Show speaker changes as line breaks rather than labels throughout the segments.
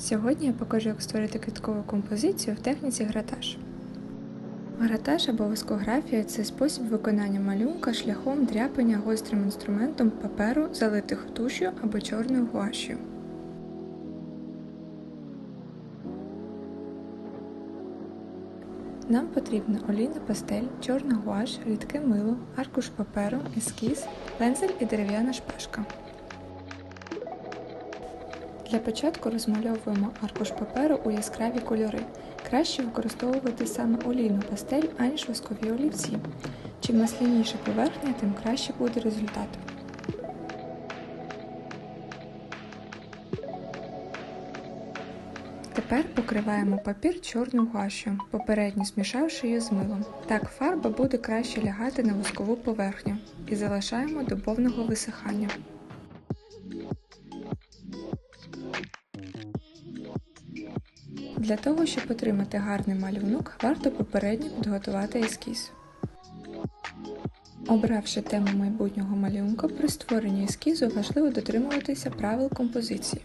Сьогодні я покажу, як створити квіткову композицію в техніці гратаж. Гратаж або воскографія це спосіб виконання малюнка шляхом дряпання гострим інструментом паперу, залитих тушю або чорною гуашю. Нам потрібна олійна пастель, чорна гуаш, рідке мило, аркуш паперу, ескіз, пензель і дерев'яна шпажка. Для початку розмальовуємо аркуш паперу у яскраві кольори. Краще використовувати саме олійну пастель, аніж воскові олівці. Чим масляніша поверхня, тим краще буде результат. Тепер покриваємо папір чорною гуашю, попередньо змішавши її з милом. Так фарба буде краще лягати на воскову поверхню і залишаємо до повного висихання. Для того, щоб отримати гарний малюнок, варто попередньо підготувати ескіз. Обравши тему майбутнього малюнка, при створенні ескізу важливо дотримуватися правил композиції.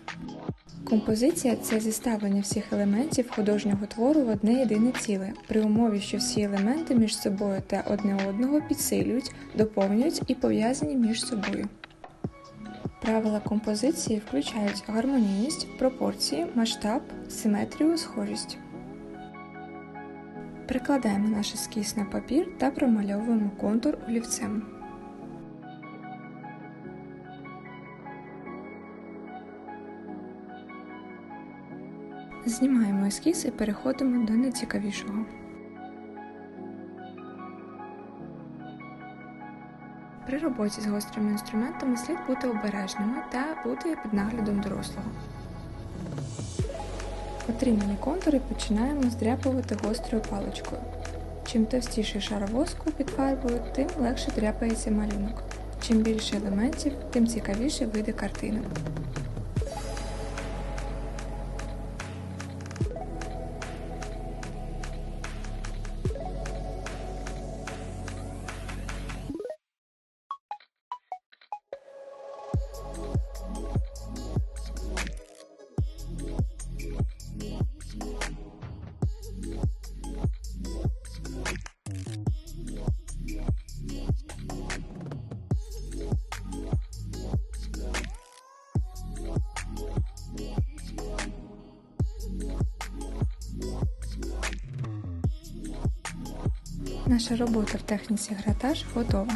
Композиція це зіставлення всіх елементів художнього твору в одне єдине ціле, при умові, що всі елементи між собою та одне одного підсилюють, доповнюють і пов'язані між собою. Правила композиції включають гармонійність, пропорції, масштаб, симетрію, схожість. Прикладаємо наш ескіз на папір та промальовуємо контур олівцем. Знімаємо ескіз і переходимо до найцікавішого. При роботі з гострими інструментами слід бути обережними та бути під наглядом дорослого. Отримані контури починаємо здряпувати гострою паличкою. Чим товстіший шар воску під фарбою, тим легше дряпається малюнок. Чим більше елементів, тим цікавіше вийде картина. Наша робота в техніці гратаж готова.